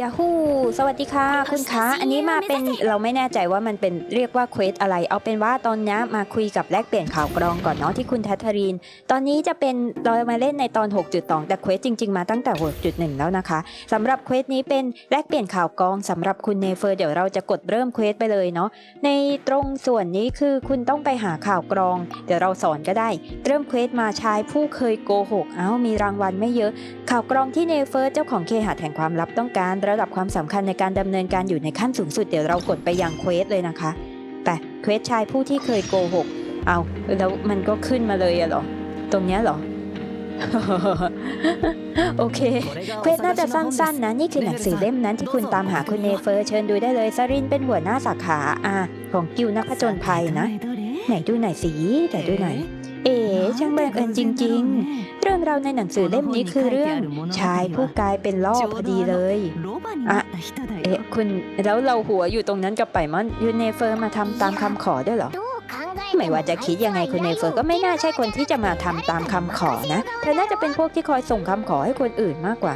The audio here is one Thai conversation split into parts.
ยาฮูสวัสดีค่ะ คุณคะ อันนี้มาเป็นเราไม่แน่ใจว่ามันเป็นเรียกว่าเควสอะไร เอาเป็นว่าตอนนี้มาคุยกับแลกเปลี่ยนข่าวกรองก่อนเนาะที่คุณแททเทอรีน ตอนนี้จะเป็นเรามาเล่นในตอน 6.2 แต่เควสจริง ๆ มาตั้งแต่ 6.1 แล้วนะคะสำหรับเควสนี้เป็นแลกเปลี่ยนข่าวกรองสำหรับคุณเนเฟอร์เดี๋ยวเราจะกดเริ่มเควสไปเลยเนาะ ในตรงส่วนนี้คือคุณต้องไปหาข่าวกรอง เดี๋ยวเราสอนก็ได้ เริ่มเควสมาชายผู้เคยโกหก เอ้ามีรางวัลไม่เยอะ ข่าวกรองที่เนเฟอร์เจ้าของเคหะแห่งความลับต้องการระดับความสำคัญในการดำเนินการอยู่ในขั้นสูงสุดเดี๋ยวเรากดไปยังเควสเลยนะคะ แต่เควสชายผู้ที่เคยโกหก เอาแล้วมันก็ขึ้นมาเลยอะหรอ ตรงเนี้ยหรอ โอเค เควสน่าจะสั้นๆนะ นี่คือหนังสือเล่มนั้นที่คุณตามหาคุณเนเฟอร์เชิญดูได้เลยซารินเป็นหัวหน้าสาขาอาของกิวนักผจญภัยนะ ไหนดูหนสิแต่ดูหน่อยเอ๋ ช่างบังเอิญจริง ๆ เรื่องราวในหนังสือเล่มนี้คือเรื่องชายผู้กลายเป็นล่อพอดีเลยอะเอ๊ะคุณแล้วเราหัวอยู่ตรงนั้นกับไปมอนยูเนเฟอร์มาทำตามคำขอด้วยเหรอไม่ว่าจะคิดยังไงคุณเนเฟอร์ก็ไม่น่าใช่คนที่จะมาทำตามคำขอนะ เธอน่าจะเป็นพวกที่คอยส่งคำขอให้คนอื่นมากกว่า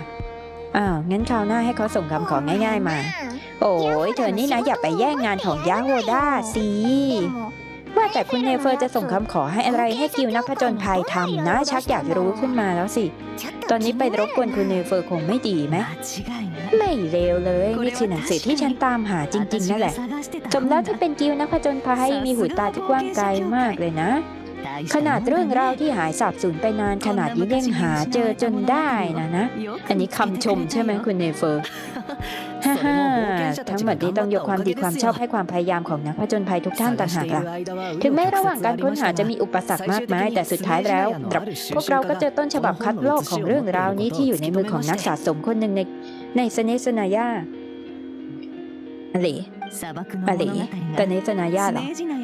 อ้าว งั้นคราวหน้าให้เขาส่งคำของ่าย ๆ มา โอ้ยเธอนี่นะอย่าไปแย่งงานของยาโฮด้าสิ ว่าแต่คุณเนเฟอร์จะส่งคำขอให้อะไรให้กิวนักผจญภัยทำนะชักอยากรู้ขึ้นมาแล้วสิ ตอนนี้ไปรบกวนคุณเนเฟอร์คงไม่ดีไหมไม่เลวเลยนี่คือหนังสือที่ฉันตามหาจริง ๆ นั่นแหละสมแล้วที่เป็นกิวนักผจญภัยมีหูตาที่กว้างไกลมากเลยนะ ขนาดเรื่องราวที่หายสาบสูญไปนานขนาดนี้ยังหาเจอจนได้นะนะ อันนี้คำชมใช่ไหมคุณเนเฟอร์ฮ่าฮ่าทั้งหมดนี้ต้องยกความดีความชอบให้ความพยายามของนักผจญภัยทุกท่านต่างหากล่ะถึงแม้ระหว่างการค้นหาจะมีอุปสรรคมากมาย แต่สุดท้ายแล้วเราพวกเราก็เจอต้นฉบับคัดลอกของเรื่องราวนี้ที่อยู่ในมือของนักสะสมคนหนึ่งในในสเนสนายาอะ ไรอะอะไรไรแต่แต่ในในสนายาเหรอ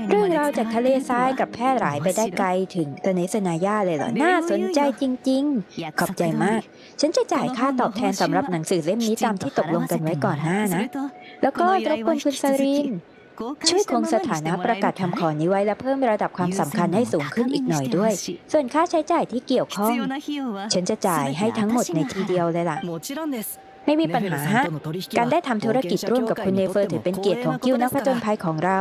เรื่องราวจากทะเลทรายกับแพร่หลายไปได้ไกลถึงตเนสนายาเลยเหรอ น่าสนใจจริง ๆ ขอบใจมาก ฉันจะจ่ายค่าตอบแทนสำหรับหนังสือเล่มนี้ตามที่ตกลงกันไว้ก่อนหน้านะ แล้วก็รบกวนคุณซาริน ช่วยคงสถานะประกาศทำขอนี้ไว้และเพิ่มระดับความสำคัญให้สูงขึ้นอีกหน่อยด้วย ส่วนค่าใช้จ่ายที่เกี่ยวข้อง ฉันจะจ่ายให้ทั้งหมดในทีเดียวเลยล่ะ ไม่มีปัญหาฮะ การได้ทำธุรกิจร่วมกับคุณเนเฟอร์ถือเป็นเกียรติของกิวนักผจญภัยของเรา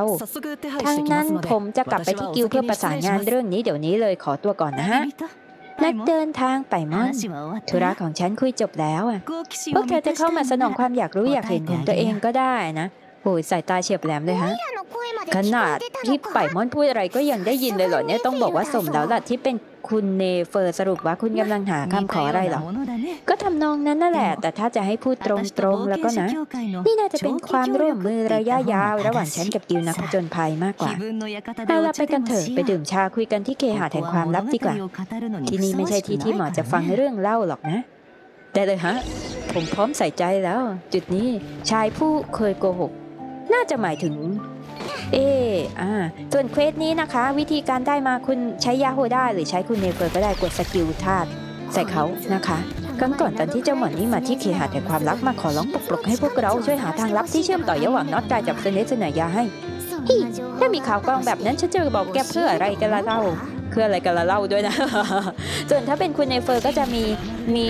ทั้งนั้นผมจะกลับไปที่กิวเพื่อประสานงานเรื่องนี้เดี๋ยวนี้เลยขอตัวก่อนนะฮะ นักเดินทางไปมอน ธุระของฉันคุยจบแล้วอะ พวกเธอจะเข้ามาสนองความอยากรู้อยากเห็นของตัวเองก็ได้นะ โอ้ยสายตาเฉียบแหลมเลยฮะ ขนาดที่ไปมอนพูดอะไรก็ยังได้ยินเลยเหรอเนี่ยต้องบอกว่าสมแล้วล่ะที่เป็นคุณเนเฟอร์สรุปว่าคุณกำลังหาคำขออะไรเหรอ ก็ทำนองนั้นนั่นแหละ แต่ถ้าจะให้พูดตรงๆแล้วก็นะ นี่น่าจะเป็นความร่วมมือระยะยาว ระหว่างฉันกับกิวนักผจญภัยมากกว่าเอาละไปกันเถอะไปดื่มชาคุยกันที่เคหะแห่งความลับดีกว่า ที่นี่ไม่ใช่ที่ที่เหมาะจะฟังเรื่องเล่าหรอกนะ ได้เลยฮะ ผมพร้อมใส่ใจแล้ว จุดนี้ชายผู้เคยโกหก น่าจะหมายถึงเอออ่าส่วนเควสนี้นะคะ วิธีการได้มาคุณใช้ยาโฮได้หรือใช้คุณเนเฟอร์ก็ได้กดสกิลธาตุใส่เขานะคะครั้งก่อนตอนที่เจ้าหมอนนี่มาที่เคหะแห่งความรักมาขอร้องปลุกปลุกให้พวกเราช่วยหาทางลับที่เชื่อมต่อระหว่างน็อตกายกับเซเนสนยาให้ถ้ามีข่าวกองแบบนั้นฉันจะบอกแกเพื่ออะไรกันละเล่าเพื่ออะไรกันละเล่าด้วยนะ ส่วนถ้าเป็นคุณเนเฟอร์ก็จะมีมี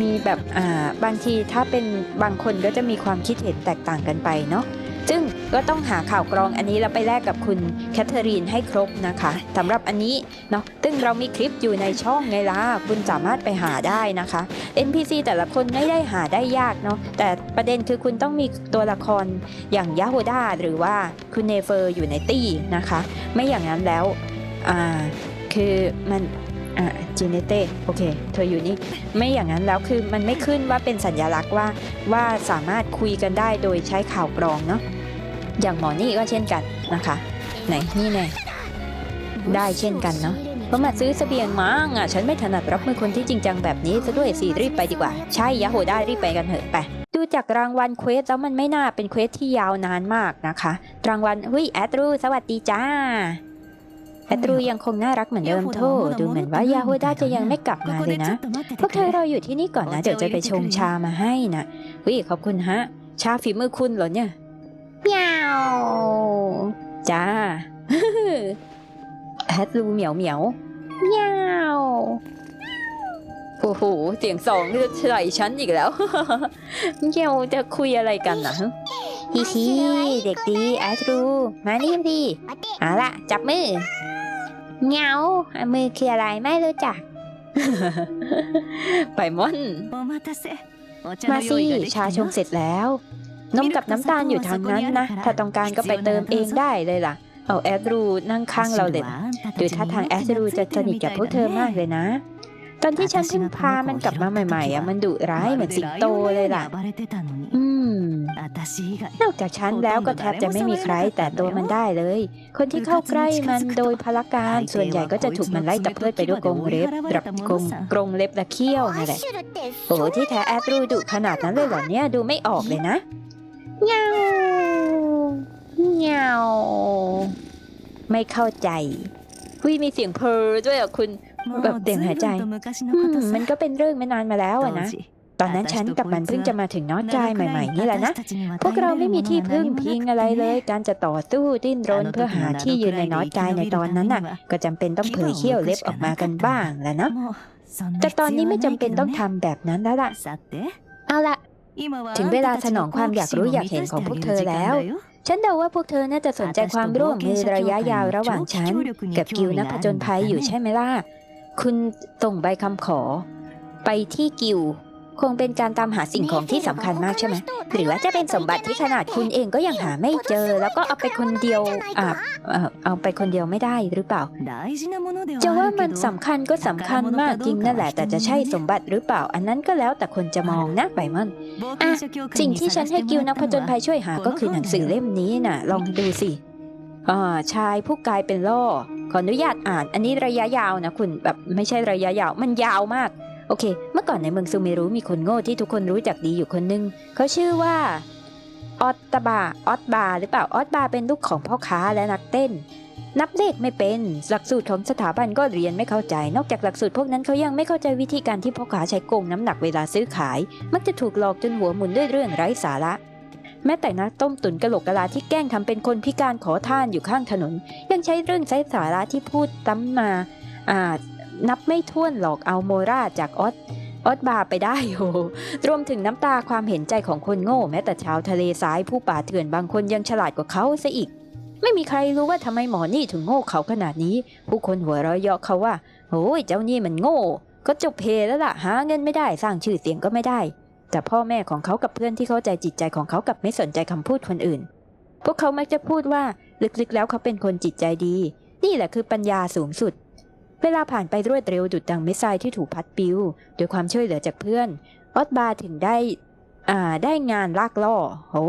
มีแบบอ่าบางทีถ้าเป็นบางคนก็จะมีความคิดเห็นแตกต่างกันไปเนาะ ซึ่งก็ต้องหาข่าวกรองอันนี้แล้วไปแลกกับคุณแคทเธอรีนให้ครบนะคะสำหรับอันนี้เนาะซึ่งเรามีคลิปอยู่ในช่องไงล่ะคุณสามารถไปหาได้นะคะ NPC แต่ละคนไม่ได้หาได้ยากเนาะแต่ประเด็นคือคุณต้องมีตัวละครอย่างยาโฮดาหรือว่าคุณเนเฟอร์อยู่ในตี้นะคะ ไม่อย่างนั้นแล้วอ่าคือมัน อ่าจีเนเต้โอเค เธออยู่นี่ ไม่อย่างนั้นแล้วคือมันไม่ขึ้นว่าเป็นสัญลักษณ์ว่าว่าสามารถคุยกันได้โดยใช้ข่าวกรองเนาะอย่างหมอนี่ก็เช่นกันนะคะ ไหนนี่แน่ได้เช่นกันเนาะเพราะมาซื้อเสบียงมั้งอะฉันไม่ถนัดรับมือคนที่จริงจังแบบนี้ซะด้วยสิรีบไปดีกว่า ใช่ยาโหได้รีบไปกันเถอะไปดูจากรางวัลเควสแล้วมันไม่น่าเป็นเควสที่ยาวนานมากนะคะ รางวัลหุ้ยแอดรูสวัสดีจ้า แอดรูยังคงน่ารักเหมือนเดิมโทดูเหมือนว่ายาโฮด้าจะยังไม่กลับมาเลยนะ พวกเธอเราอยู่ที่นี่ก่อนนะ เดี๋ยวจะไปชงชามาให้นะวิขอบคุณฮะ ชาฝีมือคุณเหรอเนี่ยเมียวจ้าแฮดรูเหมียวเหมียวเมียวโอ้โห เสียงสองเลือดไหลฉันอีกแล้วเกี่ยวจะคุยอะไรกันนะฮิฮิเด็กดีแอดรู มานี่ดีเอาละจับมือ เงามือคืออะไรไม่รู้จัก ไปม่อนมาสิชาชงเสร็จแล้วนมกับน้ำตาลอยู่ทางนั้นนะ ถ้าต้องการก็ไปเติมเองได้เลยล่ะ เอาแอดรูนั่งข้างเราเลยนะดูท่าทางแอดรูจะสนิทกับพวกเธอมากเลยนะ ตอนที่ฉันเพิ่งพามันกลับมาใหม่ๆอะมันดุร้ายเหมือนสิงโตเลยล่ะ อืม นอกจากฉันแล้วก็แทบจะไม่มีใครแต่ตัวมันได้เลย คนที่เข้าใกล้มันโดยพละการส่วนใหญ่ก็จะถูกมันไล่ตะเพิดไปด้วยกรงเล็บรับกรงกรงเล็บและเขี้ยวนั่นแหละโอ้ที่แท้แอดรูดุขนาดนั้นเลยเหรอเนี่ยดูไม่ออกเลยนะเงาเงาไม่เข้าใจวิมีเสียงเพอด้วยอะคุณ แบบเสียงหายใจอืมมันก็เป็นเรื่องไม่นานมาแล้วอะนะตอนนั้นฉันกับมันเพิ่งจะมาถึงนอตกายใหม่ ๆ นี่แหละนะพวกเราไม่มีที่พึ่งพิงอะไรเลย การจะต่อสู้ดิ้นรนเพื่อหาที่ยืนในนอตกายในตอนนั้นน่ะ ก็จำเป็นต้องเผยเขี้ยวเล็บออกมากันบ้างแหละเนาะแต่ตอนนี้ไม่จำเป็นต้องทำแบบนั้นแล้วล่ะเอาละถึงเวลาสนองความอยากรู้อยากเห็นของพวกเธอแล้ว ฉันเดาว่าพวกเธอน่าจะสนใจความร่วมมือระยะยาวระหว่างฉัน กับกิวนักผจญภัยอยู่ใช่ไหมล่ะ คุณส่งใบคำขอ ไปที่กิว คงเป็นการตามหาสิ่งของที่สำคัญมากใช่ไหมหรือว่าจะเป็นสมบัติที่ขนาดคุณเองก็ยังหาไม่เจอ แล้วก็เอาไปคนเดียวอ่าเอ่อเอาไปคนเดียวไม่ได้หรือเปล่า จะว่ามันสำคัญก็สำคัญมากจริงนั่นแหละ แต่จะใช่สมบัติหรือเปล่า อันนั้นก็แล้วแต่คนจะมองนะไปมันอะสิ่งที่ฉันให้กิวนักผจญภัยช่วยหาก็คือหนังสือเล่มนี้น่ะ ลองดูสิอ่าชายผู้กลายเป็นล่อ ขออนุญาตอ่าน อันนี้ระยะยาวนะคุณแบบไม่ใช่ระยะยาวมันยาวมาก โอเค เมื่อก่อนในเมืองซูเมรุมีคนโง่ที่ทุกคนรู้จักดีอยู่คนหนึงเขาชื่อว่าออตตบาออตบาหรือเปล่าออตบาเป็นลูกของพ่อค้าและนักเต้น นับเลขไม่เป็นหลักสูตรของสถาบันก็เรียนไม่เข้าใจ นอกจากหลักสูตรพวกนั้นเขายังไม่เข้าใจวิธีการที่พ่อค้าใช้โกงน้ำหนักเวลาซื้อขาย มักจะถูกหลอกจนหัวหมุนด้วยเรื่องไร้สาระ แม้แต่นักต้มตุ๋นกะโหลกกะลาที่แกล้งทำเป็นคนพิการขอทานอยู่ข้างถนน ยังใช้เรื่องไร้สาระที่พูดตั้มมาอ่านับไม่ถ้วนหลอกเอาโมราจากออสออสบาร์ไปได้โหรวมถึงน้ำตาความเห็นใจของคนโง่ แม้แต่ชาวทะเลทรายผู้ป่าเถื่อนบางคนยังฉลาดกว่าเขาซะอีก ไม่มีใครรู้ว่าทำไมหมอนี่ถึงโง่เขาขนาดนี้ ผู้คนหัวเราะเยาะเขาว่าโอ้ยเจ้านี่มันโง่ ก็จบเพแล้วล่ะหาเงินไม่ได้สร้างชื่อเสียงก็ไม่ได้ แต่พ่อแม่ของเขากับเพื่อนที่เข้าใจจิตใจของเขากับไม่สนใจคำพูดคนอื่น พวกเขามักจะพูดว่าลึกๆแล้วเขาเป็นคนจิตใจดี นี่แหละคือปัญญาสูงสุด เวลาผ่านไปรวดเร็วดุดดังเม็ดทรายที่ถูกพัดปิวด้วยความช่วยเหลือจากเพื่อน ออสบาร์ถึงได้อ่าได้งานลากล่อโอ้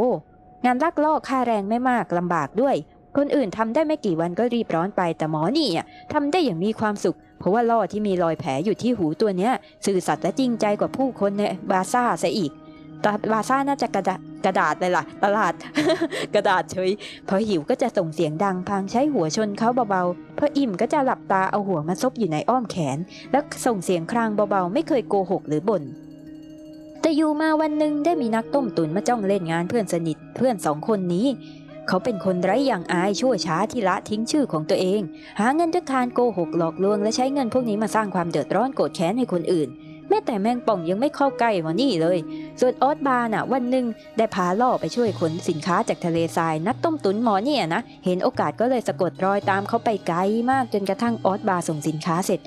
งานลากล่อค่าแรงไม่มากลำบากด้วย คนอื่นทำได้ไม่กี่วันก็รีบร้อนไปแต่หมอนี่ทำได้อย่างมีความสุข เพราะว่าล่อที่มีรอยแผลอยู่ที่หูตัวเนี้ยสื่อสัตย์และจริงใจกว่าผู้คนในบาซ่าซะอีกตาบาซ่าน่าจะกระดาษกระดาษเลยล่ะ ตลาด กระดาษเฉย พอหิวก็จะส่งเสียงดังพางใช้หัวชนเขาเบาๆ พออิ่มก็จะหลับตาเอาหัวมาซบอยู่ในอ้อมแขน แล้วส่งเสียงครางเบาๆ ไม่เคยโกหกหรือบ่น แต่อยู่มาวันหนึ่งได้มีนักต้มตุ๋นมาจ้องเล่นงานเพื่อนสนิทเพื่อนสองคนนี้ เขาเป็นคนไร้อย่างอายชั่วช้าที่ละทิ้งชื่อของตัวเอง หาเงินด้วยการโกหกหลอกลวง และใช้เงินพวกนี้มาสร้างความเดือดร้อนโกรธแค้นให้คนอื่น แม้แต่แมงป่องยังไม่เข้าใกล้หมอนี่เลย ส่วนออสบาร์น่ะ วันหนึ่งได้พาล่อไปช่วยขนสินค้าจากทะเลทรายนักต้มตุ๋นหมอเนี่ยนะ เห็นโอกาสก็เลยสะกดรอยตามเขาไปไกลมากจนกระทั่งออสบาร์ส่งสินค้าเสร็จ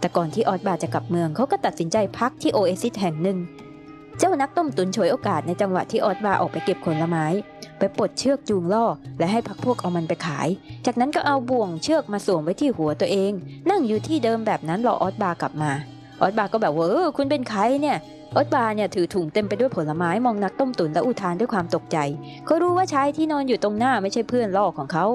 แต่ก่อนที่ออสบาร์จะกลับเมืองเขาก็ตัดสินใจพักที่โอเอซิสแห่งหนึ่ง เจ้านักต้มตุ๋นฉวยโอกาสในจังหวะที่ออสบาร์ออกไปเก็บผลไม้ ไปปลดเชือกจูงล่อ และให้พักพวกเอามันไปขาย จากนั้นก็เอาบ่วงเชือกมาสวมไว้ที่หัวตัวเอง นั่งอยู่ที่เดิมแบบนั้นรอออสบาร์กลับมาออสบาร์ก็แบบว่าเออคุณเป็นใครเนี่ยออสบาร์เนี่ยถือถุงเต็มไปด้วยผลไม้มองนักต้มตุ๋นและอุทานด้วยความตกใจเขารู้ว่าชายที่นอนอยู่ตรงหน้าไม่ใช่เพื่อนล่อของเขา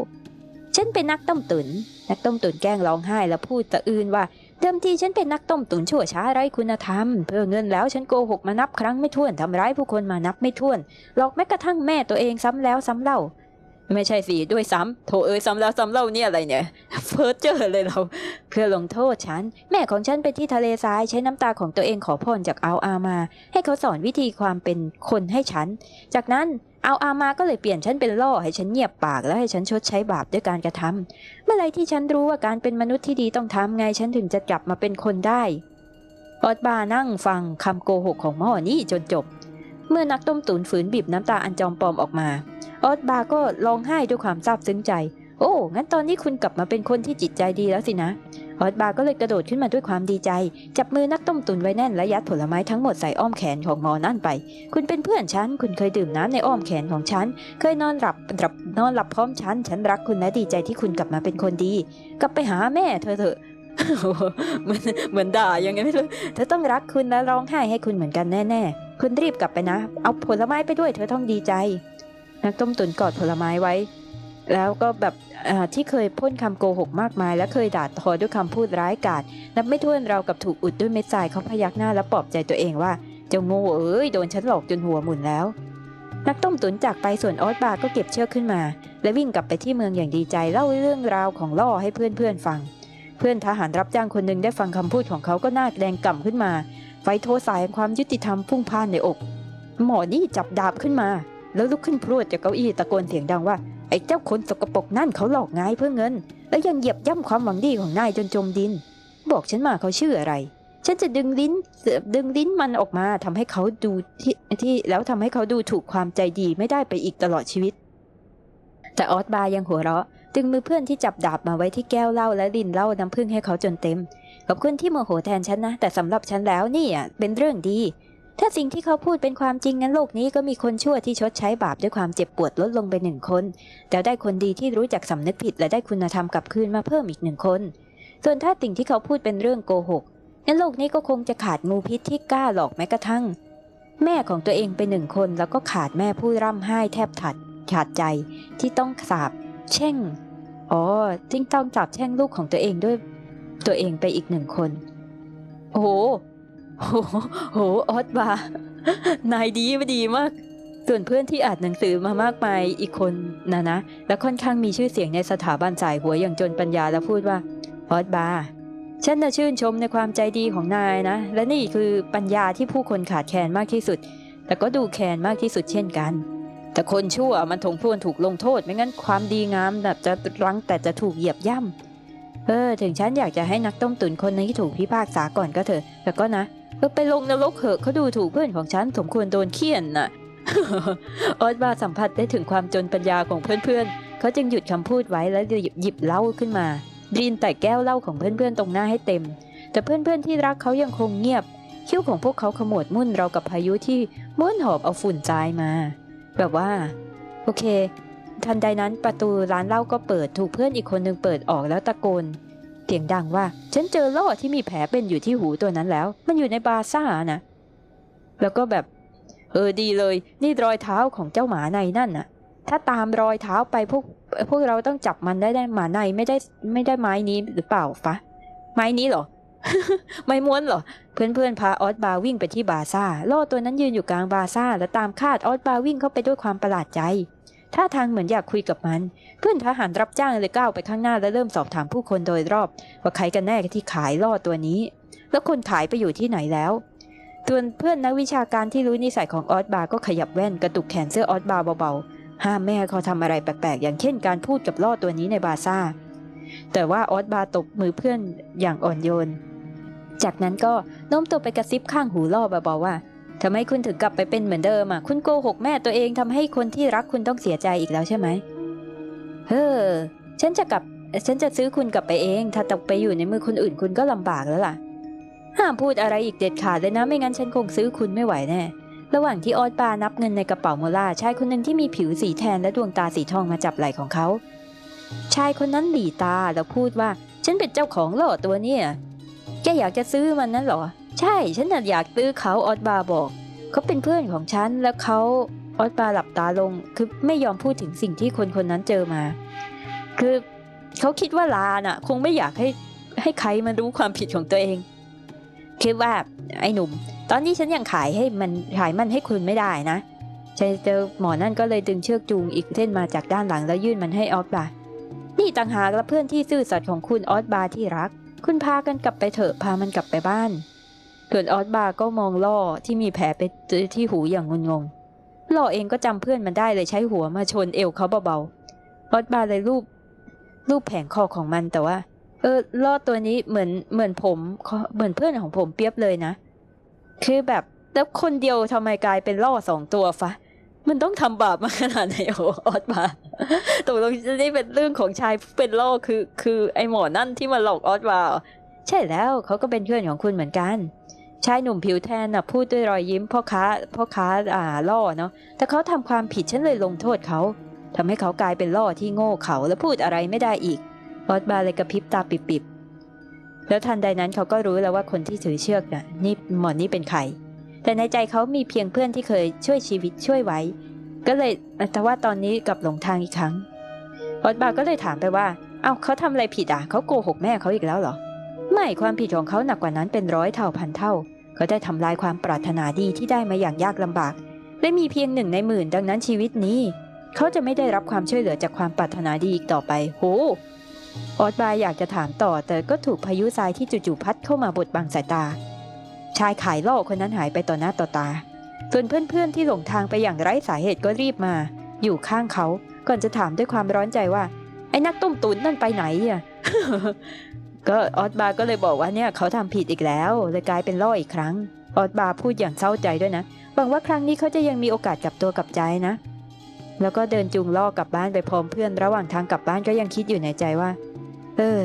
ฉันเป็นนักต้มตุนนักต้มตุนแกล้งร้องไห้และพูดตะอื่นว่า เดิมทีฉันเป็นนักต้มตุ๋นชั่วช้าไร้คุณธรรม เพื่อเงินแล้วฉันโกหกมานับครั้งไม่ถ้วนทำร้ายผู้คนมานับไม่ถ้วน หลอกแม้กระทั่งแม่ตัวเองซ้ำแล้วซ้ำเล่า ไม่ใช่สิด้วยซ้ำโถเอ้ยซ้ำแล้วซ้ำเล่าเนี่ยอะไรเนี่ยเฟิร์สเจอเลยเรา เพื่อลงโทษฉัน แม่ของฉันไปที่ทะเลทรายใช้น้ำตาของตัวเองขอพรจากเอาอามา ให้เขาสอนวิธีความเป็นคนให้ฉัน จากนั้น เอาอามาก็เลยเปลี่ยนฉันเป็นล่อให้ฉันเงียบปากแล้วให้ฉันชดใช้บาปด้วยการกระทำเมื่อไรที่ฉันรู้ว่าการเป็นมนุษย์ที่ดีต้องทำไงฉันถึงจะกลับมาเป็นคนได้ออสบานั่งฟังคำโกหกของหมอนี่จนจบ เมื่อนักต้มตุ๋นฝืนบีบน้ำตาอันจอมปลอมออกมาออสบาก็ร้องไห้ด้วยความซาบซึ้งใจ โอ้งั้นตอนนี้คุณกลับมาเป็นคนที่จิตใจดีแล้วสินะ ออสบาร์ก็เลยกระโดดขึ้นมาด้วยความดีใจ จับมือนักต้มตุนไว้แน่นและยัดผลไม้ทั้งหมดใส่อ้อมแขนของหมอนั่นไป คุณเป็นเพื่อนฉัน คุณเคยดื่มน้ำในอ้อมแขนของฉัน เคยนอนหลับหลับนอนหลับพร้อมฉัน ฉันรักคุณและดีใจที่คุณกลับมาเป็นคนดี กลับไปหาแม่เธอเถอะเหมือนเหมือนด่ายังไงไม่รู้เธอต้องรักคุณและร้องไห้ให้คุณเหมือนกันแน่ๆ คุณรีบกลับไปนะ เอาผลไม้ไปด้วยเธอต้องดีใจ นักต้มตุนกอดผลไม้ไว้ แล้วก็แบบที่เคยพ่นคำโกหกมากมาย และเคยด่าทอด้วยคำพูดร้ายกาจนับไม่ถ้วนเรากับถูกอุดด้วยเม็ดทรายเขาพยักหน้าและปลอบใจตัวเองว่าเจ้าโง่เอ้ยโดนฉันหลอกจนหัวหมุนแล้ว นักต้มตุนจากไปส่วนออสบาร์ก็เก็บเชือกขึ้นมา และวิ่งกลับไปที่เมืองอย่างดีใจเล่าเรื่องราวของล่อให้เพื่อนๆฟัง เพื่อนทหารรับจ้างคนหนึ่งได้ฟังคำพูดของเขาก็หน้าแดงก่ำขึ้นมา ไฟโทสายแห่งความยุติธรรมพุ่งพ่านในอก หมอนี่จับดาบขึ้นมา แล้วลุกขึ้นพรวดจากเก้าอี้ตะโกนเสียงดังว่า อ้เจ้าคนสกปรกนั่นเขาหลอกนายเพื่อเงิน แล้วยังเหยียบย่ำความหวังดีของนายจนจมดิน บอกฉันมาเขาชื่ออะไร ฉันจะดึงลิ้นเสดึงลิ้นมันออกมาทำให้เขาดูที่ที่แล้วทำให้เขาดูถูกความใจดีไม่ได้ไปอีกตลอดชีวิต แต่ออสบายังหัวเราะดึงมือเพื่อนที่จับดาบมาไว้ที่แก้วเหล้าและลินเหล้าน้ำผึ้งให้เขาจนเต็มขอบคุณที่โมโหแทนฉันนะ แต่สำหรับฉันแล้วนี่อะเป็นเรื่องดี ถ้าสิ่งที่เขาพูดเป็นความจริงงั้นโลกนี้ก็มีคนชั่วที่ชดใช้บาปด้วยความเจ็บปวดลดลงไปหนึ่งคน แต่ได้คนดีที่รู้จักสำนึกผิดและได้คุณธรรมกลับคืนมาเพิ่มอีกหนึ่งคน ส่วนถ้าสิ่งที่เขาพูดเป็นเรื่องโกหกงั้นโลกนี้ก็คงจะขาดงูพิษที่กล้าหลอกแม้กระทั่ง แม่ของตัวเองไปหนึ่งคนแล้วก็ขาดแม่ผู้ร่ำไห้แทบถัดขาดใจที่ต้องสาบแช่งอ๋อจึงต้องจับแช่งลูกของตัวเองด้วย ตัวเองไปอีกหนึ่งคน โอ้ โหโอ้โหออสบาร์นายดีม่ดีมาก ส่วนเพื่อนที่อ่านหนังสือมามากมายอีกคนนะนะ และค่อนข้างมีชื่อเสียงในสถาบันสายหัวอย่างจนปัญญาแล้วพูดว่าออสบาร์ฉันน่ะชื่นชมในความใจดีของนายนะ และนี่คือปัญญาที่ผู้คนขาดแคลนมากที่สุด แต่ก็ดูแคลนมากที่สุดเช่นกัน แต่คนชั่วมันถงพวนถูกลงโทษ ไม่งั้นความดีงามแบบจะรั้งแต่จะถูกเหยียบย่ำเออ ถึงฉันอยากจะให้นักต้มตุ๋นคนนี้ถูกพิพากษาก่อนก็เถอะ แต่ก็นะ เออไปลงนรกเหอะเขาดูถูกเพื่อนของฉันสมควรโดนเคี่ยนน่ะ ออสบาสัมผัสได้ถึงความจนปัญญาของเพื่อนๆ เขาจึงหยุดคำพูดไว้แล้วหยิบหยิบเหล้าขึ้นมาดินแต่แก้วเหล้าของเพื่อนๆตรงหน้าให้เต็ม แต่เพื่อนๆที่รักเขายังคงเงียบ คิ้วของพวกเขาขมวดมุ่นเรากับพายุที่ม้วนหอบเอาฝุ่นทรายมา แบบว่า โอเค ทันใดนั้นประตูร้านเหล้าก็เปิดถูกเพื่อนอีกคนหนึ่งเปิดออกแล้วตะโกน เสียงดังว่า ฉันเจอล่อที่มีแผลเป็นอยู่ที่หูตัวนั้นแล้ว มันอยู่ในบาซ่านะแล้วก็แบบ เออดีเลย นี่รอยเท้าของเจ้าหมาในนั่นน่ะ ถ้าตามรอยเท้าไปพวกพวกเราต้องจับมันได้ได้หมาในไม่ได้ไม่ได้ไม้นี้หรือเปล่าฟะไม้นี้เหรอ ไม้ม้วนเหรอ เพื่อนๆพาออสบาวิ่งไปที่บาซ่าล่อตัวนั้นยืนอยู่กลางบาซ่า และตามคาดออสบาวิ่งเข้าไปด้วยความประหลาดใจ ท่าทางเหมือนอยากคุยกับมัน เพื่อนทหารรับจ้างเลยก้าวไปข้างหน้าและเริ่มสอบถามผู้คนโดยรอบ ว่าใครกันแน่ที่ขายล่อตัวนี้ แล้วคนขายไปอยู่ที่ไหนแล้วส่วนเพื่อนนักวิชาการที่รู้นิสัยของออสบาก็ขยับแว่นกระตุกแขนเสื้อออสบาเบาๆ ห้ามแม่ให้เขาทำอะไรแปลกๆ อย่างเช่นการพูดกับล่อตัวนี้ในบาซ่า แต่ว่าออสบาตบมือเพื่อนอย่างอ่อนโยน จากนั้นก็โน้มตัวไปกระซิบข้างหูล่อเบาๆว่า ทำไมคุณถึงกลับไปเป็นเหมือนเดิมอะ คุณโกหกแม่ตัวเองทำให้คนที่รักคุณต้องเสียใจอีกแล้วใช่ไหม เฮ้อ ฉันจะกลับ ฉันจะซื้อคุณกลับไปเอง ถ้าตกไปอยู่ในมือคนอื่นคุณก็ลำบากแล้วล่ะ ห้ามพูดอะไรอีกเด็ดขาดเลยนะ ไม่งั้นฉันคงซื้อคุณไม่ไหวแน่ ระหว่างที่ออสบานับเงินในกระเป๋าโมล่าชายคนหนึ่งที่มีผิวสีแทนและดวงตาสีทองมาจับไหล่ของเขา ชายคนนั้นหลีตาแล้วพูดว่า ฉันเป็นเจ้าของโลดตัวเนี่ยแกอยากจะซื้อมันนั้นหรอ ใช่ฉันน่ะอยากซื้อเขาออสบาบอก เขาเป็นเพื่อนของฉันแล้วเขาออสบาหลับตาลงคือไม่ยอมพูดถึงสิ่งที่คนคนนั้นเจอมา คือเขาคิดว่าลาน่ะ คงไม่อยากให้ให้ใครมารู้ความผิดของตัวเองคือว่าไอ้หนุ่ม ตอนนี้ฉันยังขายให้มันขายมันให้คุณไม่ได้นะชายเจอหมอนั่นก็เลยดึงเชือกจูงอีกเส้นมาจากด้านหลังแล้วยื่นมันให้ออสบานี่ต่างหากและเพื่อนที่ซื่อสัตย์ของคุณออสบาที่รัก คุณพากันกลับไปเถอะพามันกลับไปบ้าน ส่วนออสบาก็มองล่อที่มีแผลไปที่หูอย่างงงงล่อเองก็จำเพื่อนมันได้เลยใช้หัวมาชนเอวเขาเบาๆออสบาเลยรูปรูปแผงคอของมันแต่ว่า เออล่อตัวนี้เหมือนเหมือนผมเหมือนเพื่อนของผมเปียบเลยนะ คือแบบแล้วคนเดียวทำไมกลายเป็นล่อสองตัวฟะมันต้องทำบาปมาขนาดไหนโอออดมาตกลงนี่เป็นเรื่องของชายผู้เป็นล่อคือ คือไอหมอนั่นที่มาหลอกออดมารอ ใช่แล้วเขาก็เป็นเพื่อนของคุณเหมือนกันชายหนุ่มผิวแทนน่ะพูดด้วยรอยยิ้มพ่อค้าพ่อค้าอ่าล่อเนาะแต่เขาทำความผิดฉันเลยลงโทษเขาทำให้เขากลายเป็นล่อที่โง่เขาและพูดอะไรไม่ได้อีกออสบาเลยกระพริบตาปิบๆแล้วทันใดนั้นเขาก็รู้แล้วว่าคนที่ถือเชือกน่ะนี่หมอนนี่เป็นใครแต่ในใจเขามีเพียงเพื่อนที่เคยช่วยชีวิตช่วยไว้ ก็เลยแต่ว่าตอนนี้กลับหลงทางอีกครั้งออสบาก็เลยถามไปว่า เอ้าเขาทำอะไรผิดอะเขาโกหกแม่เขาอีกแล้วเหรอ ไม่ความผิดของเขาหนักกว่านั้นเป็นร้อยเท่าพันเท่า เขาได้ทำลายความปรารถนาดีที่ได้มาอย่างยากลำบาก และมีเพียงหนึ่งในหมื่นดังนั้นชีวิตนี้ เขาจะไม่ได้รับความช่วยเหลือจากความปรารถนาดีอีกต่อไป โหออสบายอยากจะถามต่อ แต่ก็ถูกพายุทรายที่จู่ๆพัดเข้ามาบดบังสายตา ชายขายล่อคนนั้นหายไปต่อหน้าต่อตา ส่วนเพื่อนๆที่หลงทางไปอย่างไร้สาเหตุก็รีบมา อยู่ข้างเขาก่อนจะถามด้วยความร้อนใจว่า ไอ้นักต้มตุ๋นนั่นไปไหนอะ ก็ออสบาร์ก็เลยบอกว่าเนี่ยเขาทำผิดอีกแล้วเลยกลายเป็นล่ออีกครั้ง ออสบาร์พูดอย่างเศร้าใจด้วยนะหวังว่าครั้งนี้เขาจะยังมีโอกาสกลับตัวกลับใจนะ แล้วก็เดินจูงล่อกลับบ้านไปพร้อมเพื่อน ระหว่างทางกลับบ้านก็ยังคิดอยู่ในใจว่า เออ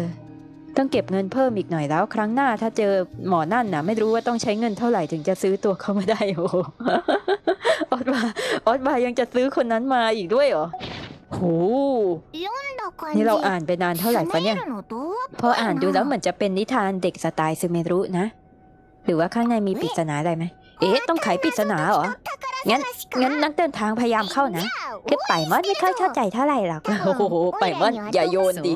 ต้องเก็บเงินเพิ่มอีกหน่อยแล้ว ครั้งหน้าถ้าเจอหมอนั่นนะไม่รู้ว่าต้องใช้เงินเท่าไหร่ถึงจะซื้อตัวเขามาได้โอ้ออสบาร์ออสบาร์ยังจะซื้อคนนั้นมาอีกด้วยเหรอ โหนี่เราอ่านไปนานเท่าไหร่ฟะเนี่ย พออ่านดูแล้วเหมือนจะเป็นนิทานเด็กสไตล์ซูเมรุนะ หรือว่าข้างในมีปริศนาอะไรไหม เอ๊ะ ต้องไขปริศนาเหรอ งั้น งั้นนักเดินทางพยายามเข้านะ คือไปมดไม่ค่อยเข้าใจเท่าไหร่หรอก โอ้โห ไปมดอย่าโยนดิ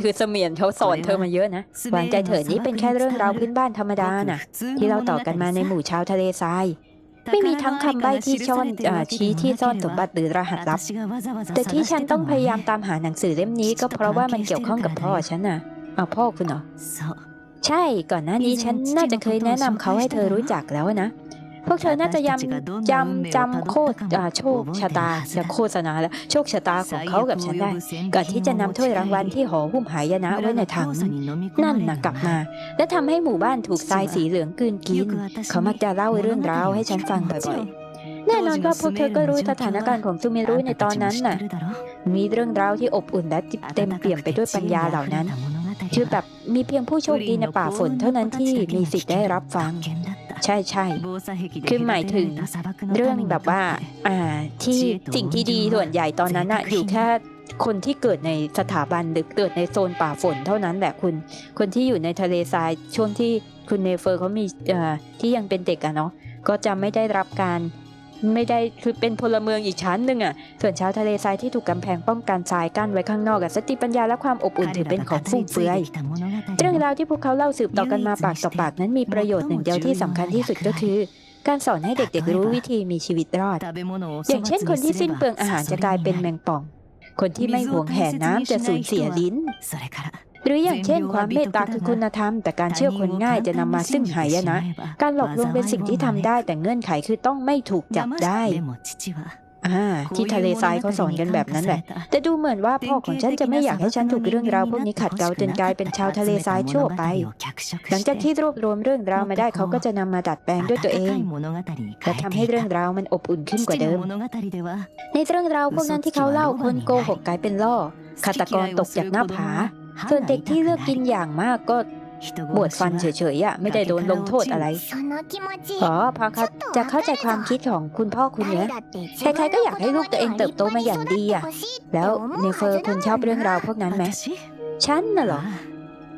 คือเสมียนเขาสอนเธอมาเยอะนะวางใจเถิดนี่เป็นแค่เรื่องราวพื้นบ้านธรรมดาน่ะ ที่เราต่อกันมาในหมู่ชาวทะเลทราย ไม่มีทั้งคำใบ้ที่ซ่อนอ่าชี้ที่ซ่อนสมบัติหรือรหัสลับ แต่ที่ฉันต้องพยายามตามหาหนังสือเล่มนี้ก็เพราะว่ามันเกี่ยวข้องกับพ่อฉันน่ะ เอาพ่อคุณเหรอ ใช่ ก่อนหน้านี้ฉันน่าจะเคยแนะนำเขาให้เธอรู้จักแล้วนะ พวกเธอน่าจะยำจำจำโคตรอ่าโชคชะตาจะโฆษณาแล้วโชคชะตาของเขากับฉันได้ก่อนที่จะนำถ้วยรางวัลที่ห่อหุ้มหายนะไว้ในถังนั่นนะกลับมา และทำให้หมู่บ้านถูกทรายสีเหลืองกลืนกิน เขามักจะเล่าเรื่องราวให้ฉันฟังบ่อยๆแน่นอนว่าพวกเธอก็รู้สถานการณ์ของซูมิรุในตอนนั้นน่ะ มีเรื่องราวที่อบอุ่นและเต็มเปี่ยมไปด้วยปัญญาเหล่านั้นคือแบบมีเพียงผู้โชคดีในป่าฝนเท่านั้นที่มีสิทธิ์ได้รับฟัง ใช่ใช่คือหมายถึงเรื่องแบบว่าอ่าที่สิ่งที่ดีส่วนใหญ่ตอนนั้นอะอยู่แค่คนที่เกิดในสถาบันหรือเกิดในโซนป่าฝนเท่านั้นแหละคุณ คนที่อยู่ในทะเลทรายช่วงที่คุณเนเฟอร์เขามีเอ่อที่ยังเป็นเด็กอะเนาะก็จะไม่ได้รับการ ไม่ได้คือเป็นพลเมืองอีกชั้นหนึ่งอะส่วนชาวทะเลทรายที่ถูกกำแพงป้องกันทรายกั้นไว้ข้างนอกอะสติปัญญาและความอบอุ่นถือเป็นของฟุ่มเฟือยเรื่องราวที่พวกเขาเล่าสืบต่อกันมาปากต่อปากนั้นมีประโยชน์หนึ่งเดียวที่สำคัญที่สุดก็คือ การสอนให้เด็กๆรู้วิธีมีชีวิตรอด อย่างเช่นคนที่สิ้นเปลืองอาหารจะกลายเป็นแมงป่อง คนที่ไม่หวงแหนน้ำจะสูญเสียลิ้น หรืออย่างเช่น ความเมตตาคือคุณธรรม แต่การเชื่อคนง่ายจะนำมาซึ่งหายนะ การหลอกลวงเป็นสิ่งที่ทำได้ แต่เงื่อนไขคือต้องไม่ถูกจับได้อ่าที่ทะเลทรายเขาสอนกันแบบนั้นแหละ แต่ดูเหมือนว่าพ่อของฉันจะไม่อยากให้ฉันถูกเรื่องราวพวกนี้ขัดเกลาจนกลายเป็นชาวทะเลทรายชั่วไป หลังจากที่รวบรวมเรื่องราวมาได้เขาก็จะนำมาดัดแปลงด้วยตัวเองและทำให้เรื่องราวมันอบอุ่นขึ้นกว่าเดิม ในเรื่องราวพวกนั้นที่เขาเล่าคนโกหกกลายเป็นล่อฆาตกรตกจากหน้าผา ส่วนเด็กที่เลือกกินอย่างมากก็บวดฟันเฉยๆอะไม่ได้โดนลงโทษอะไรอ๋อพอเขาจะเข้าใจความคิดของคุณพ่อคุณเนี่ยใครๆก็อยากให้ลูกตัวเองเติบโตมาอย่างดีอะแล้วเนเฟอร์คุณชอบเรื่องราวพวกนั้นไหมฉันน่ะเหรอ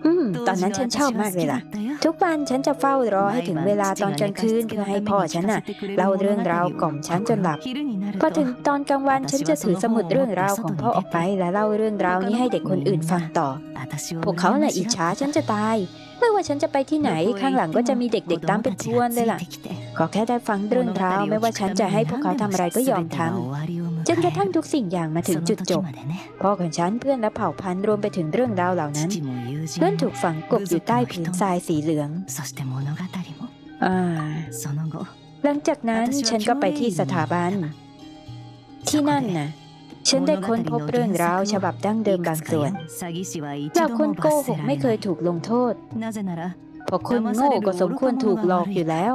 อืม ตอนนั้นฉันชอบมากเลยล่ะ ทุกวันฉันจะเฝ้ารอให้ถึงเวลาตอนกลางคืนเพื่อให้พ่อฉันน่ะเล่าเรื่องราวกล่อมฉันจนหลับ พอถึงตอนกลางวันฉันจะถือสมุดเรื่องราวของพ่อออกไปและเล่าเรื่องราวนี้ให้เด็กคนอื่นฟังต่อ พวกเขาน่ะอิจฉาฉันจะตาย ไม่ว่าฉันจะไปที่ไหนข้างหลังก็จะมีเด็กๆตามเป็นพรวนเลยล่ะ ขอแค่ได้ฟังเรื่องราวไม่ว่าฉันจะให้พวกเขาทำอะไรก็ยอมทำ จนกระทั่งทุกสิ่งอย่างมาถึงจุดจบพ่อของฉันเพื่อนและเผ่าพันธุ์รวมไปถึงเรื่องราวเหล่านั้นล้วนถูกฝังกลบอยู่ใต้ผืนทรายสีเหลืองอ่าหลังจากนั้นฉันก็ไปที่สถาบัน ที่นั่นน่ะฉันได้ค้นพบเรื่องราวฉบับดั้งเดิมบางส่วนเหล่าคนโกหกไม่เคยถูกลงโทษเพราะคนโง่ก็สมควรถูกหลอกอยู่แล้ว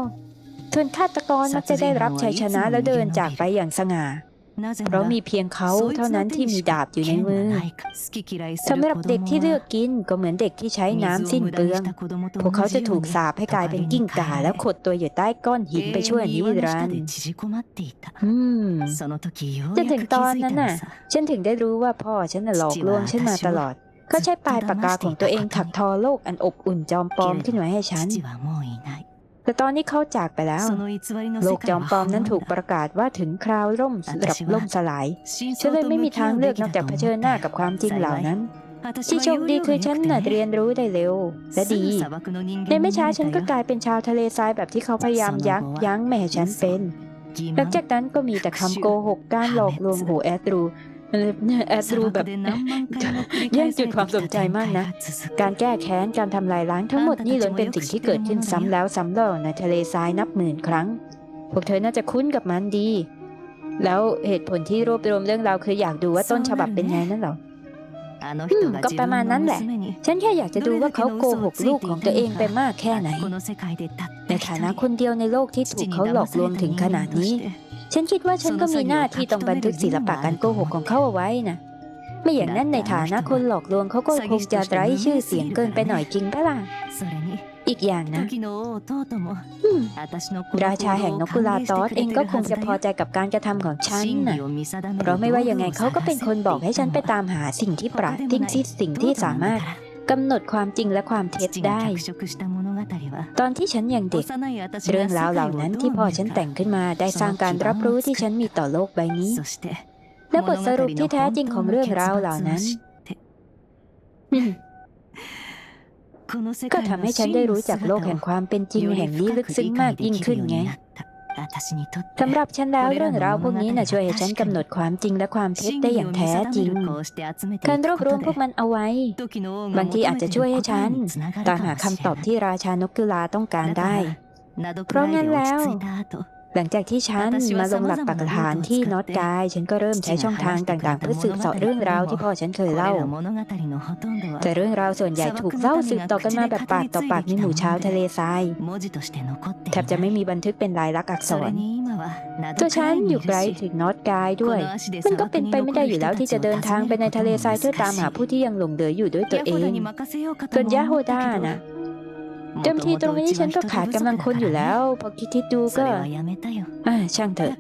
ส่วนฆาตกรมักจะได้รับชัยชนะแล้วเดินจากไปอย่างสง่า เพราะมีเพียงเขาเท่านั้นที่มีดาบอยู่ในมือสำหรับเด็กที่เลือกกินก็เหมือนเด็กที่ใช้น้ำสิ้นเปลือง พวกเขาจะถูกสาปให้กลายเป็นกิ้งก่าแล้วขดตัวอยู่ใต้ก้อนหินไปช่วยนิรันดร์อืมจนถึงตอนนั้นน่ะ ฉันถึงได้รู้ว่าพ่อฉันน่ะหลอกลวงฉันมาตลอดเขาใช้ปลายปากกาของตัวเองถักทอโลกอันอบอุ่นจอมปลอมขึ้นมาให้ฉัน แต่ตอนนี้เขาจากไปแล้ว โลกจอมปลอมนั้นถูกประกาศว่าถึงคราวล่มสำหรับล่มสลายฉันเลยไม่มีทางเลือกนอกจากเผชิญหน้ากับความจริงเหล่านั้นที่โชคดีคือฉันน่ะเรียนรู้ได้เร็ว และดี ในไม่ช้าฉันก็กลายเป็นชาวทะเลทรายแบบที่เขาพยายามยักยั้งไม่ให้ฉันเป็นหลังจากนั้นก็มีแต่คำโกหกการหลอกลวงโหแอดรู แอดรูแบบ แย่งจุดความสนใจมากนะ การแก้แค้นการทำลายล้างทั้งหมดนี่ล้วนเป็นสิ่งที่เกิดขึ้นซ้ำแล้วซ้ำเล่าในทะเลทรายนับหมื่นครั้ง พวกเธอน่าจะคุ้นกับมันดี แล้วเหตุผลที่รวบรวมเรื่องราวคืออยากดูว่าต้นฉบับเป็นไงนั่นเหรออืมก็ประมาณนั้นแหละ ฉันแค่อยากจะดูว่าเขาโกหกลูกของตัวเองไปมากแค่ไหน ในฐานะคนเดียวในโลกที่ถูกเขาหลอกลวงถึงขนาดนี้ ฉันคิดว่าฉันก็มีหน้าที่ต้องบันทึกศิลปะการโกหกของเขาเอาไว้นะไม่อย่างนั้นในฐานะคนหลอกลวงเขาก็คงจะไร้ชื่อเสียงเกินไปหน่อยจริงปะล่ะอีกอย่างนะอืมราชาแห่งนกกุลาตอสเองก็คงจะพอใจกับการกระทำของฉันนะเพราะไม่ว่ายังไงเขาก็เป็นคนบอกให้ฉันไปตามหาสิ่งที่ปราดทิ้งที่สิ่งที่สามารถกำหนดความจริงและความเท็จได้ ตอนที่ฉันยังเด็ก เรื่องราวเหล่านั้นที่พ่อฉันแต่งขึ้นมาได้สร้างการรับรู้ที่ฉันมีต่อโลกใบนี้ และบทสรุปที่แท้จริงของเรื่องราวเหล่านั้นอืมก็ทำให้ฉันได้รู้จักโลกแห่งความเป็นจริงแห่งนี้ลึกซึ้งมากยิ่งขึ้นไง สำหรับฉันแล้วเรื่องราวพวกนี้น่ะช่วยให้ฉันกำหนดความจริงและความเท็จได้อย่างแท้จริง การรวบรวมพวกมันเอาไว้ บางทีอาจจะช่วยให้ฉันตามหาคำตอบที่ราชานกกุลาต้องการได้ เพราะงั้นแล้ว หลังจากที่ฉันมาลงหลักปักฐานที่นอตกาย ฉันก็เริ่มใช้ช่องทางต่างๆ เพื่อสืบเสาะเรื่องราวที่พ่อฉันเคยเล่า แต่เรื่องราวส่วนใหญ่ถูกเล่าสืบต่อกันมาแบบปากต่อปากในหมู่ชาวทะเลทรายแทบจะไม่มีบันทึกเป็นลายลักษณ์อักษรตัวฉันอยู่ไกลถึงนอตกายด้วย มันก็เป็นไปไม่ได้อยู่แล้วที่จะเดินทางไปในทะเลทรายเพื่อตามหาผู้ที่ยังหลงเหลืออยู่ด้วยตัวเองส่วนยาโฮดานะ เดิมทีตรงนี้ฉันก็ขาดกำลังคนอยู่แล้ว พอคิดที่ดูก็อ่าช่างเถอะ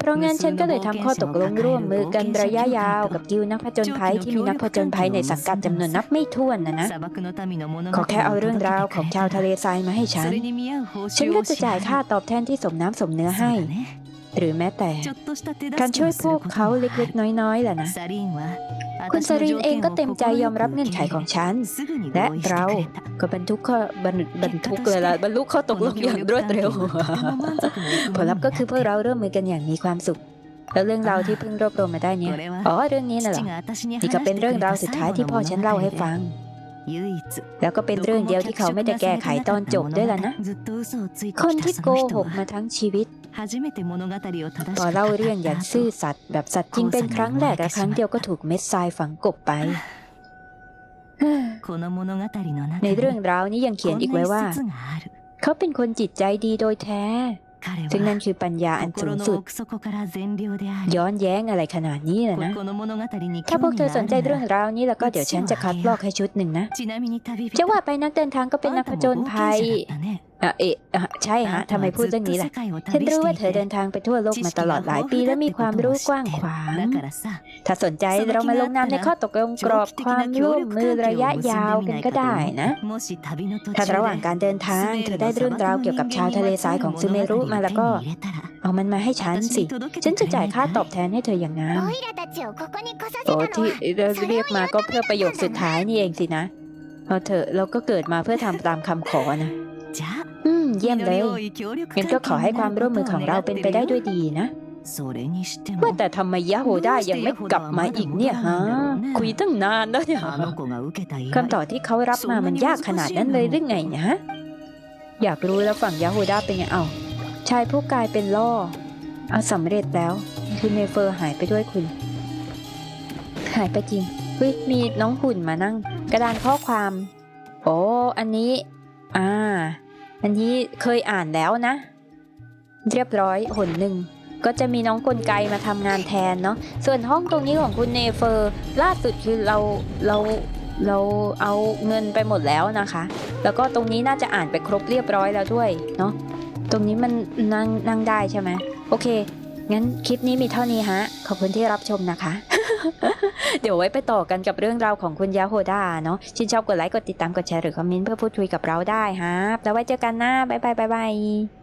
เพราะงั้นฉันก็เลยทำข้อตกลงร่วมมือกันระยะยาวกับกิวนักผจญภัยที่มีนักผจญภัยในสังกัดจำนวนนับไม่ถ้วนนะนะ ขอแค่เอาเรื่องราวของชาวทะเลทรายมาให้ฉัน ฉันก็จะจ่ายค่าตอบแทนที่สมน้ำสมเนื้อให้ หรือแม้แต่การช่วยพวกเขาเล็กๆ น้อยๆแหละนะ คุณซารินเองก็เต็มใจยอมรับเงื่อนไขของฉัน และเราก็บรรทุกข้อบรรบรรทุกเลยละบรรลุข้อตกลงอย่างรวดเร็ว ผลลัพธ์ก็คือพวกเราร่วมมือกันอย่างมีความสุขแล้วเรื่องราวที่เพิ่งรวบรวมมาได้เนี่ย อ๋อ เรื่องนี้น่ะเหรอ นี่ก็เป็นเรื่องราวสุดท้ายที่พ่อฉันเล่าให้ฟัง แล้วก็เป็นเรื่องเดียวที่เขาไม่ได้แก้ไขตอนจบด้วยล่ะนะ คนที่โกหกมาทั้งชีวิต พอเล่าเรื่องอย่างซื่อสัตย์แบบสัตย์จริงเป็นครั้งแรกและครั้งเดียวก็ถูกเม็ดทรายฝังกลบไป ในเรื่องราวนี้ยังเขียนอีกไว้ว่า เขาเป็นคนจิตใจดีโดยแท้ซึ่งนั่นคือปัญญาอันสูงสุด ย้อนแย้งอะไรขนาดนี้นะนะ ถ้าพวกเธอสนใจเรื่องราวนี้แล้วก็เดี๋ยวฉันจะคัดลอกให้ชุดหนึ่งนะจะว่าไปนักเดินทางก็เป็นนักผจญภัย อะเอะอะใช่ฮะทำไมพูดเรื่องนี้ล่ะ ฉันรู้ว่าเธอเดินทางไปทั่วโลกมาตลอดหลายปีและมีความรู้กว้างขวาง ถ้าสนใจเรามาลงนามในข้อตกลงกรอบความร่วมมือระยะยาวกันก็ได้นะ ถ้าระหว่างการเดินทางเธอได้เรื่องราวเกี่ยวกับชาวทะเลทรายของซูเมรุมาแล้วก็ เอามันมาให้ฉันสิ ฉันจะจ่ายค่าตอบแทนให้เธออย่างงามโอ้ที่เราเรียกมาก็เพื่อประโยคสุดท้ายนี่เองสินะเอาเถอะเราก็เกิดมาเพื่อทำตามคำขอนะ อืม เยี่ยมเลย งั้นก็ขอให้ความร่วมมือของเราเป็นไปได้ด้วยดีนะ ว่าแต่ทำไมยะโฮได้ยังไม่กลับมาอีกเนี่ยฮะ คุยตั้งนานแล้วเนี่ยคำตอบที่เขารับมามันยากขนาดนั้นเลยหรือไงนะอยากรู้แล้วฝั่งยะโฮด้าเป็นไงเอ้าชายผู้กลายเป็นล่อเอาสำเร็จแล้วคุณเมเฟอร์หายไปด้วยคุณายไปจริงเฮ้ยมีน้องหุ่นมานั่ง กระดานข้อความ โอ้อันนี้ อ่า อันนี้เคยอ่านแล้วนะ เรียบร้อยหนหนึ่งก็จะมีน้องกลไกมาทำงานแทนเนาะส่วนห้องตรงนี้ของคุณเนเฟอร์ล่าสุดคือเราเราเราเอาเงินไปหมดแล้วนะคะ แล้วก็ตรงนี้น่าจะอ่านไปครบเรียบร้อยแล้วด้วยเนาะตรงนี้มันนั่งนั่งได้ใช่ไหมโอเค งั้นคลิปนี้มีเท่านี้ฮะ ขอบคุณที่รับชมนะคะ เดี๋ยวไว้ไปต่อกันกับเรื่องราวของคุณยาโฮดาเนาะชื่นชอบกดไลค์กดติดตามกดแชร์หรือคอมเมนต์เพื่อพูดคุยกับเราได้ฮะแล้วไว้เจอกันนะบ๊ายบายบ๊ายบาย